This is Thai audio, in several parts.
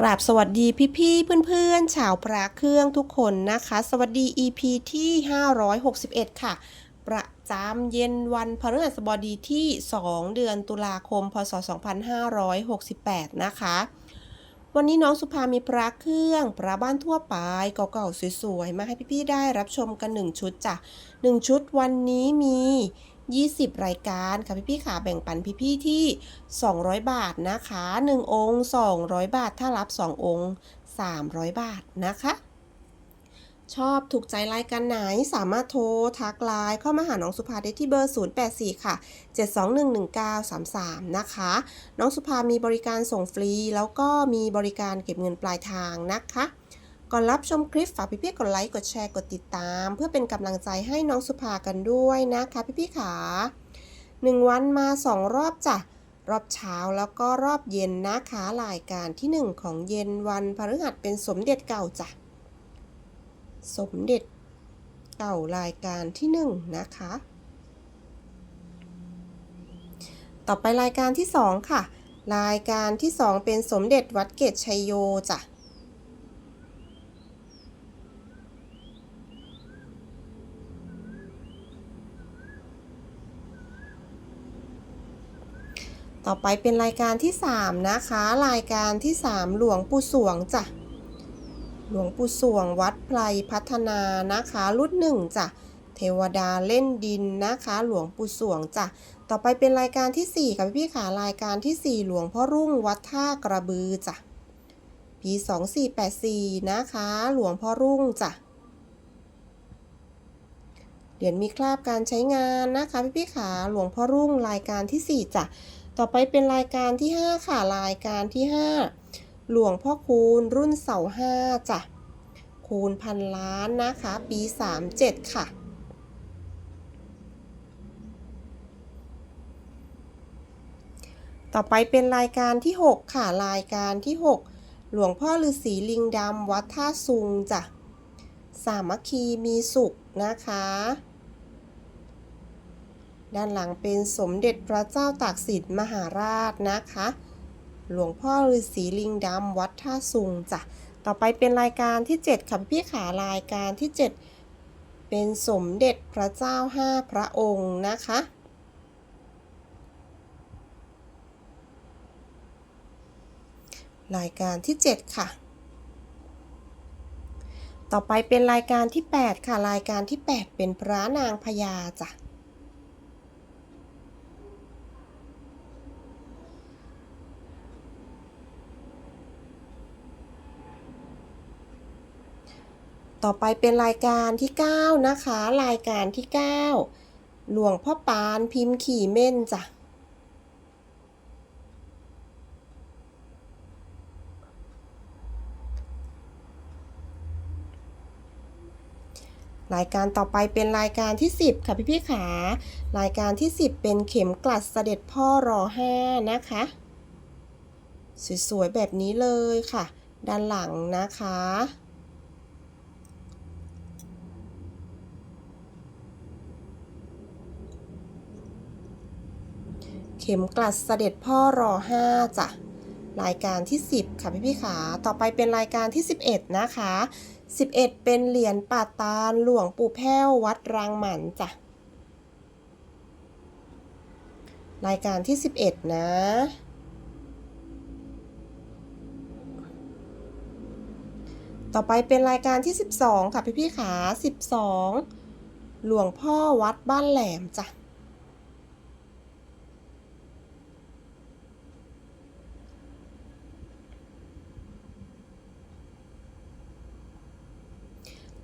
กราบสวัสดีพี่ๆเพื่อนๆชาวพระเครื่องทุกคนนะคะ สวัสดี EP ที่ 561 ค่ะ ประจำเย็นวันพฤหัสบดีที่ 2 เดือนตุลาคม พศ 2568 นะคะ วันนี้น้องสุภามีพระเครื่อง พระบ้านทั่วไปเก่าๆสวยๆ มาให้พี่ๆได้รับชมกัน 1 ชุดจ้ะ1ชุดวันนี้มี 20 รายการค่ะพี่ๆค่ะแบ่งปันพี่ๆที่ 200 บาทนะคะ 1 องค์ 200 บาท ถ้ารับ 2 องค์ 300 บาทนะคะ ชอบถูกใจรายการไหนสามารถโทรทักไลน์เข้ามาหาน้องสุภาได้ที่เบอร์ 084 ค่ะ 7211933 นะคะ น้องสุภามีบริการส่งฟรี แล้วก็มีบริการเก็บเงินปลายทางนะคะ ก่อนรับชมคลิปฝากพี่ๆกดไลค์กดแชร์กดติดตาม เพื่อเป็นกำลังใจให้น้องสุภากันด้วยนะคะพี่ๆขาหนึ่งวันมาสองรอบจ้ะรอบเช้าแล้วก็รอบเย็นนะคะรายการที่หนึ่งของเย็นวันพฤหัสเป็นสมเด็จเก่าจ้ะสมเด็จเก่ารายการที่หนึ่งนะคะ ต่อไปรายการที่สองค่ะ รายการที่สองเป็นสมเด็จวัดเกตชัยโยจ้ะ ต่อไปเป็นรายการที่ 3 นะคะ รายการที่ 3 หลวงปู่สวงจ้ะ หลวงปู่สวงวัดไพรพัฒนานะคะ รุ่นหนึ่งจ้ะ เทวดาเล่นดินนะคะ หลวงปู่สวงจ้ะ ต่อไปเป็นรายการที่4ค่ะพี่ขารายการที่ 4 หลวงพ่อรุ่งวัดท่ากระบือจ้ะ ปี2484 นะคะ หลวงพ่อรุ่งจ้ะเหรียญมีคราบการใช้งานนะคะพี่ๆขาหลวงพ่อรุ่งรายการที่ 4จ้ะ ต่อไปเป็นรายการที่ 5 ค่ะ รายการที่ 5 หลวงพ่อคูณรุ่นเสาห้าจ้ะ คูณพันล้านนะคะ ปี 37 ค่ะต่อไปเป็นรายการที่ 6 ค่ะ รายการที่ 6 หลวงพ่อฤาษีลิงดำวัดท่าซุงจ้ะ สามัคคีมีสุขนะคะ ด้านหลังเป็นสมเด็จพระเจ้าตากสินมหาราชนะคะ หลวงพ่อฤาษีลิงดำวัดท่าซุงจ้ะ ต่อไปเป็นรายการที่ 7ค่ะพี่ขารายการที่ 7 เป็นสมเด็จพระเจ้าห้าพระองค์นะคะรายการที่ 7 ค่ะ ต่อไปเป็นรายการที่ 8 ค่ะ รายการที่ 8 เป็นพระนางพญาจ้ะ ต่อไปเป็นรายการที่ 9 นะคะ รายการที่ 9 หลวงพ่อปานพิมพ์ขี่เม่นจ้ะรายการต่อไปเป็นรายการที่ 10 ค่ะพี่พี่ขารายการที่ 10 เป็นเข็มกลัดเสด็จพ่อรอห้านะคะ สวยๆ แบบนี้เลยค่ะ ด้านหลังนะคะ เข็มกลัดเสด็จพ่อรอห้าจ้ะรายการที่ 10 ค่ะพี่พี่ขา ต่อไปเป็นรายการที่ 11 นะคะ 11 เป็นเหรียญป่าตาลหลวงปู่แพ้ววัดรางหมันจ้ะ รายการที่ 11 นะ ต่อไปเป็นรายการที่ 12 ค่ะพี่พี่ขา 12 หลวงพ่อวัดบ้านแหลมจ้ะ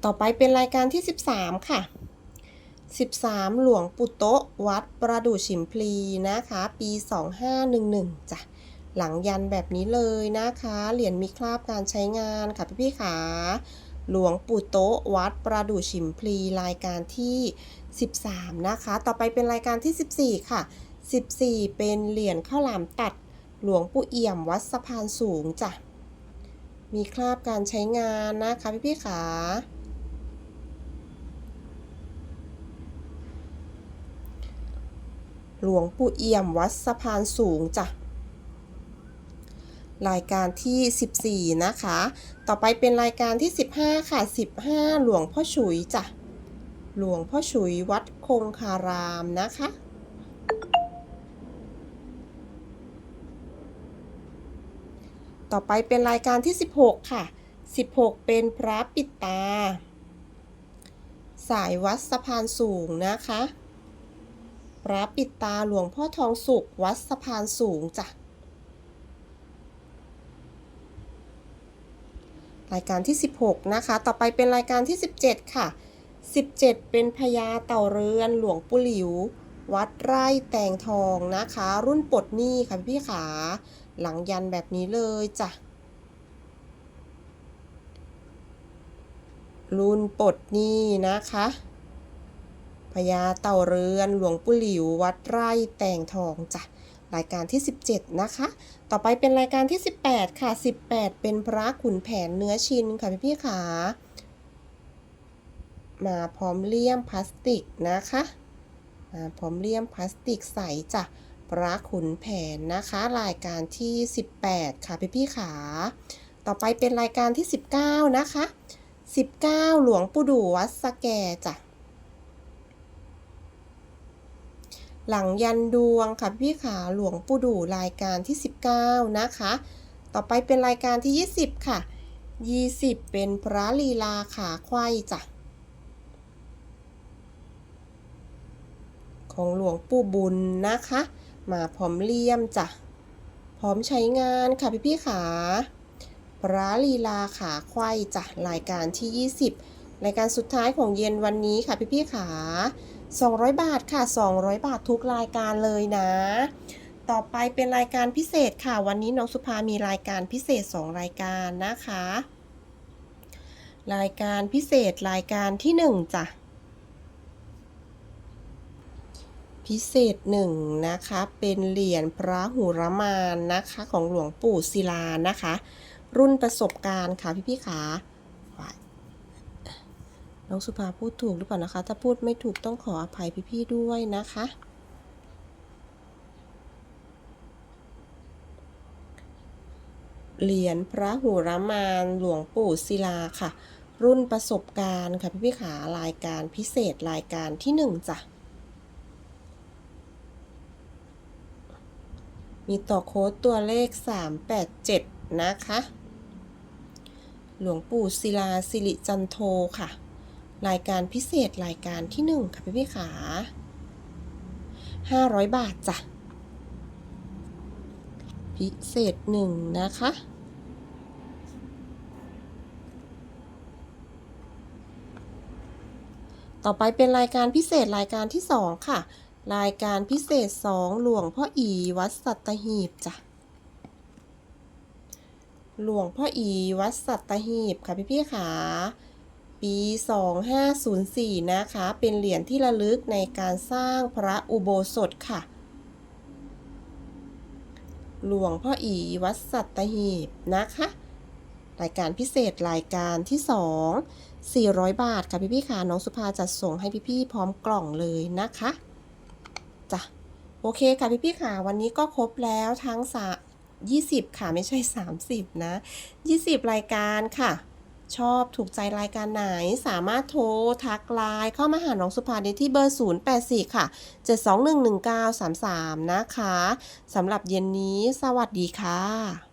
ต่อไปเป็นรายการที่ 13 ค่ะ 13 หลวงปู่โตะวัดประดู่ฉิมพลีนะคะ ปี 2511จ้ะหลังยันแบบนี้เลยนะคะ เหรียญมีคราบการใช้งานค่ะพี่พี่ขาหลวงปู่โตะวัดประดู่ฉิมพลีรายการที่ 13 นะคะ ต่อไปเป็นรายการที่ 14 ค่ะ 14 เป็นเหรียญข้าวหลามตัด หลวงปู่เอี่ยมวัดสะพานสูงจ้ะมีคราบการใช้งานนะคะพี่พี่ขา หลวงปู่เอี่ยมวัดสะพานสูงจ้ะรายการที่ 14 นะคะ ต่อไปเป็นรายการที่ 15 ค่ะ 15 หลวงพ่อฉุยจ้ะ หลวงพ่อฉุยวัดคงคารามนะคะ ต่อไปเป็นรายการที่ 16 ค่ะ 16 เป็นพระปิดตา สายวัดสะพานสูงนะคะ พระปิดตาหลวงพ่อทองสุข วัดสะพานสูงจ้ะรายการที่ 16 นะคะ ต่อไปเป็นรายการที่ 17 ค่ะ 17 เป็นพญาเต่าเรือนหลวงปู่หลิว วัดไร่แตงทองนะคะ รุ่นปลดหนี้ค่ะพี่ขา หลังยันแบบนี้เลยจ้ะ รุ่นปลดหนี้นะคะ พญาเต่าเรือน หลวงปู่หลิว วัดไร่แตงทองจ้ะรายการที่ 17 นะคะ ต่อไปเป็นรายการที่ 18 ค่ะ 18 เป็นพระขุนแผนเนื้อชินค่ะพี่พี่ขา มาพร้อมเลี่ยมพลาสติกนะคะ มาพร้อมเลี่ยมพลาสติกใสจ้ะ พระขุนแผนนะคะ รายการที่ 18 ค่ะพี่พี่ขา ต่อไปเป็นรายการที่ 19 นะคะ 19 หลวงปู่ดูวัดสะแกจ้ะ หลังยันดวงค่ะพี่ขาหลวงปู่ดูรายการที่ 19 นะคะ ต่อไปเป็นรายการที่ 20 ค่ะ 20 เป็นพระลีลาขาไขว้จ้ะของหลวงปู่บุญนะคะ มาพร้อมเลี่ยมจ้ะพร้อมใช้งานค่ะพี่พี่ขาพระลีลาขาไขว้จ้ะรายการที่ 20 รายการสุดท้ายของเย็นวันนี้ค่ะพี่พี่ขา 200 บาทค่ะ 200 บาททุกรายการเลยนะ ต่อไปเป็นรายการพิเศษค่ะ วันนี้น้องสุภามีรายการพิเศษ 2 รายการนะคะ รายการพิเศษรายการที่ 1จ้ะพิเศษหนึ่งนะคะ เป็นเหรียญพระหุรมานนะคะ ของหลวงปู่ศิลานะคะ รุ่นประสบการณ์ค่ะพี่พี่ขา น้องสุภาพูดถูกหรือเปล่านะคะ ถ้าพูดไม่ถูกต้องขออภัยพี่พี่ๆด้วยนะคะ เหรียญพระหุรมานหลวงปู่ศิลาค่ะ รุ่นประสบการณ์ค่ะ พี่พี่ๆขารายการพิเศษรายการที่หนึ่งจ้ะ มีต่อโค้ดตัวเลข 387 นะคะ หลวงปู่ศิลาสิริจันโทค่ะ รายการพิเศษรายการที่ 1 ค่ะพี่พี่ขา500 บาทจ้ะ พิเศษ 1 นะคะ ต่อไปเป็นรายการพิเศษรายการที่ 2 ค่ะ รายการพิเศษ 2 หลวงพ่ออีวัดสัตหีบจ้ะ หลวงพ่ออีวัดสัตหีบค่ะพี่พี่ขา ปี 2504 นะคะ เป็นเหรียญที่ระลึกในการสร้างพระอุโบสถค่ะ หลวงพ่ออีวัดสัตหีบนะคะ รายการพิเศษรายการที่ 2 400 บาทค่ะพี่พี่ค่ะน้องสุภาจัดส่งให้พี่พี่พร้อมกล่องเลยนะคะจ้ะโอเคค่ะพี่พี่ค่ะ วันนี้ก็ครบแล้วทั้งสะ20 ค่ะไม่ใช่ 30 นะ 20 รายการค่ะ ชอบถูกใจรายการไหนสามารถโทร ทักไลน์เข้ามาหาน้องสุภาได้ที่เบอร์ 084 ค่ะ 7211933 นะคะสำหรับเย็นนี้ สวัสดีค่ะ